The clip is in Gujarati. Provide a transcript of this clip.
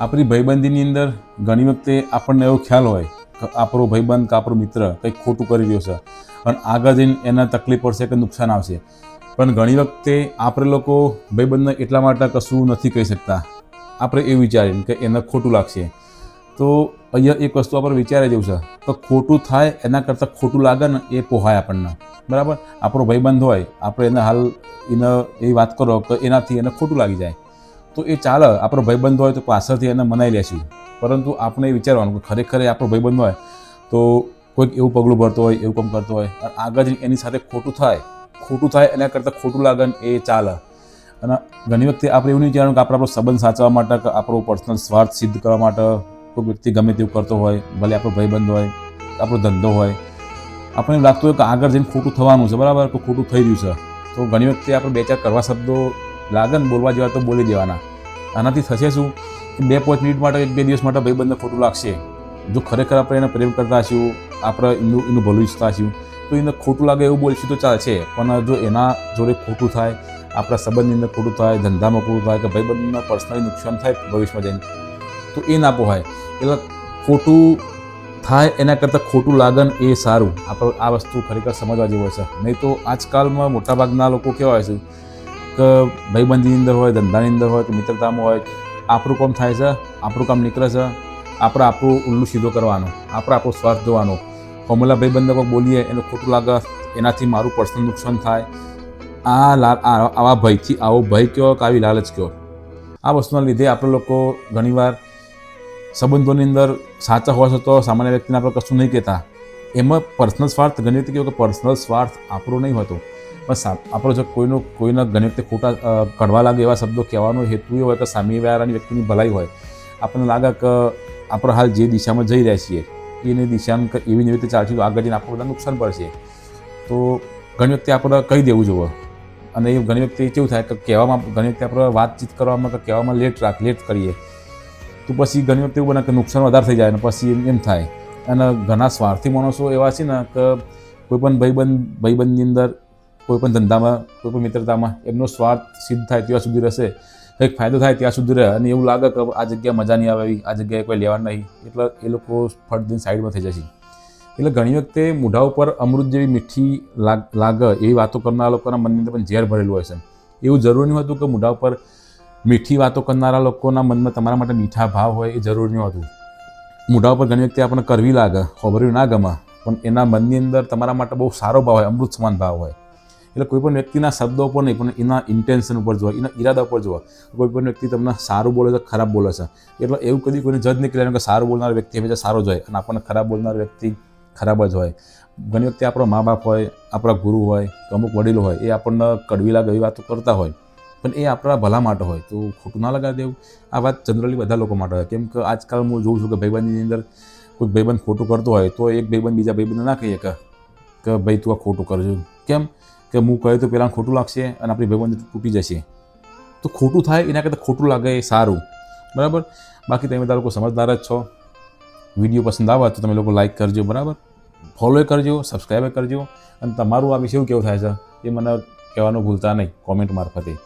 આપણી ભાઈબંધીની અંદર ઘણી વખતે આપણને એવો ખ્યાલ હોય કે આપણો ભાઈબંધ કે આપણો મિત્ર કંઈક ખોટું કરી રહ્યો છે. અને આગળ જઈને એના તકલીફ પડશે કે નુકસાન આવશે. પણ ઘણી વખતે આપણે લોકો ભાઈબંધને એટલા માટે કશું નથી કહી શકતા. આપણે એ વિચારીએ કે એને ખોટું લાગશે. તો અહીંયા એક વસ્તુ આપણે વિચારે જેવું છે. તો ખોટું થાય એના કરતાં ખોટું લાગે ને એ પોહાય આપણને. બરાબર? આપણો ભાઈબંધ હોય, આપણે એને હાલ એને એ વાત કરો કે એનાથી એને ખોટું લાગી જાય. તો એ ચાલે, આપણો ભાઈબંધ હોય તો પાછળથી એને મનાઈ લેશું. પરંતુ આપણે વિચારવાનું કે ખરેખર આપણો ભાઈબંધ હોય તો કોઈક એવું પગલું ભરતો હોય, એવું કામ કરતો હોય, અને આગળ જઈને એની સાથે ખોટું થાય ખોટું થાય એના કરતાં ખોટું લાગે એ ચાલે. અને ઘણી વખતે આપણે એવું નહીં વિચારવાનું કે આપણે આપણો સંબંધ સાચવવા માટે કે આપણો પર્સનલ સ્વાર્થ સિદ્ધ કરવા માટે કોઈ વ્યક્તિ ગમે તેવું કરતો હોય, ભલે આપણો ભાઈબંધ હોય, આપણો ધંધો હોય. આપણને લાગતું હોય કે આગળ જઈને ખોટું થવાનું છે, બરાબર? કે ખોટું થઈ રહ્યું છે. તો ઘણી વખતે આપણે બે ચાર કરવા શબ્દો લાગે ને બોલવા જેવા તો બોલી દેવાના. આનાથી થશે શું? કે બે પાંચ મિનિટ માટે એક બે દિવસ માટે ભાઈબંધને ખોટું લાગશે. જો ખરેખર આપણે એને પ્રેમ કરતા હશું, આપણે એનું એનું ભલું ઈચ્છતા હશું, તો એને ખોટું લાગે એવું બોલશું તો ચાલશે. પણ જો એના જોડે ખોટું થાય, આપણા સંબંધની અંદર ખોટું થાય, ધંધામાં ખોટું થાય કે ભાઈબંધમાં પર્સનલી નુકસાન થાય ભવિષ્યમાં જઈને, તો એ ના પોહાય. એટલે ખોટું થાય એના કરતાં ખોટું લાગન એ સારું. આપણે આ વસ્તુ ખરેખર સમજવા જેવું છે નહીં તો આજકાલમાં મોટાભાગના લોકો કેવા હોય છે કે ભાઈબંધીની અંદર હોય, ધંધાની અંદર હોય કે મિત્રતામાં હોય, આપણું કામ થાય છે, આપણું કામ નીકળે છે, આપણે આપણું ઉલ્લું સીધો કરવાનું, આપણે આપણો સ્વાર્થ જોવાનો. કોમલા ભાઈબંધકો બોલીએ, એને ખોટું લાગે, એનાથી મારું પર્સનલ નુકસાન થાય. આ લા આવા ભયથી, આવો ભય કયો કે આવી લાલચ કયો? આ વસ્તુના લીધે આપણે લોકો ઘણીવાર સંબંધોની અંદર સાચા હોવા છતાં સામાન્ય વ્યક્તિને આપણે કશું નહીં કહેતા. એમાં પર્સનલ સ્વાર્થ ઘણી વખતે કેવું કે પર્સનલ સ્વાર્થ આપણો નહીં હોતો. બસ આ- આપણો જો કોઈનો કોઈના ઘણી વખતે ખોટા કડવા લાગે એવા શબ્દો કહેવાનો હેતુ એ હોય કે સામેવાળાની વ્યક્તિની ભલાઈ હોય, આપણને લાગે કે આપણે હાલ જે દિશામાં જઈ રહ્યા છીએ, એની દિશામાં એવી રીતે ચાલશું આગળ જઈને આપણું બધા નુકસાન પડશે. તો ઘણી વખતે આપણે કહી દેવું જોઈએ. અને એ ઘણી વખતે કેવું થાય કે કહેવામાં ઘણી વખતે આપણે વાતચીત કરવામાં કે કહેવામાં લેટ રાખ લેટ કરીએ. તો પછી ઘણી વખતે એવું બને કે નુકસાન વધારે થઈ જાય અને પછી એમ એમ થાય. અને ઘણા સ્વાર્થી માણસો એવા છે ને કે કોઈ પણ ભાઈબંધ, ભાઈબંધની અંદર, કોઈ પણ ધંધામાં, કોઈ પણ મિત્રતામાં એમનો સ્વાર્થ સિદ્ધ થાય ત્યાં સુધી રહેશે. કંઈક ફાયદો થાય ત્યાં સુધી રહે અને એવું લાગે કે આ જગ્યા મજા નહીં આવે આ જગ્યાએ કોઈ લેવા નહીં. એટલે એ લોકો ફટ દિન સાઈડમાં થઈ જશે. એટલે ઘણી વખતે મોઢા ઉપર અમૃત જેવી મીઠી લાગ, લાગે એવી વાતો કરનારા લોકોના મનની અંદર પણ ઝેર ભરેલું હોય છે. એવું જરૂરી નહીં હતું કે મોઢા ઉપર મીઠી વાતો કરનારા લોકોના મનમાં તમારા માટે મીઠા ભાવ હોય એ જરૂરી હોતું મોઢા ઉપર ઘણી વખતે આપણને કરવી લાગે ખોબર્યું ના ગમે, પણ એના મનની અંદર તમારા માટે બહુ સારો ભાવ હોય અમૃત સમાન ભાવ હોય. એટલે કોઈ પણ વ્યક્તિના શબ્દો ઉપર નહીં, પણ એના ઇન્ટેન્શન ઉપર જોવા એના ઈરાદા ઉપર જોવા કોઈ પણ વ્યક્તિ તમને સારું બોલે છે ખરાબ બોલે છે. એટલે એવું કદી કોઈને જજ નહીં કર્યા કે સારું બોલનાર વ્યક્તિ હંમેશા સારો જ હોય અને આપણને ખરાબ બોલનાર વ્યક્તિ ખરાબ જ હોય. ઘણી વખતે આપણા મા બાપ હોય, આપણા ગુરુ હોય અમુક વડીલો હોય, એ આપણને કડવી લાગે એવી વાતો કરતા હોય. પણ એ આપણા ભલા માટે હોય. તો ખોટું ના લગાવી દેવું. આ વાત જનરલી બધા લોકો માટે હોય. કેમ કે આજકાલ હું જોઉં છું કે ભાઈબંધની અંદર કોઈ ભાઈબંધ ખોટું કરતો હોય તો એક ભાઈબંધ બીજા ભાઈબંધને ના કહીએ કે ભાઈ તું આ ખોટું કરજો. કેમ કે હું કહે તો પહેલાં ખોટું લાગશે અને આપણી ભાઈબંધ તૂટી જશે. તો ખોટું થાય એના કરતાં ખોટું લાગે એ સારું. બરાબર? બાકી તમે બધા લોકો સમજદાર જ છો. વીડિયો પસંદ આવે તો તમે લોકો લાઈક કરજો, બરાબર? ફોલો કરજો સબસ્ક્રાઈબ કરજો. અને તમારું આ વિશે કેવું થાય છે? એ મને કહેવાનું ભૂલતા નહીં કોમેન્ટ મારફતે.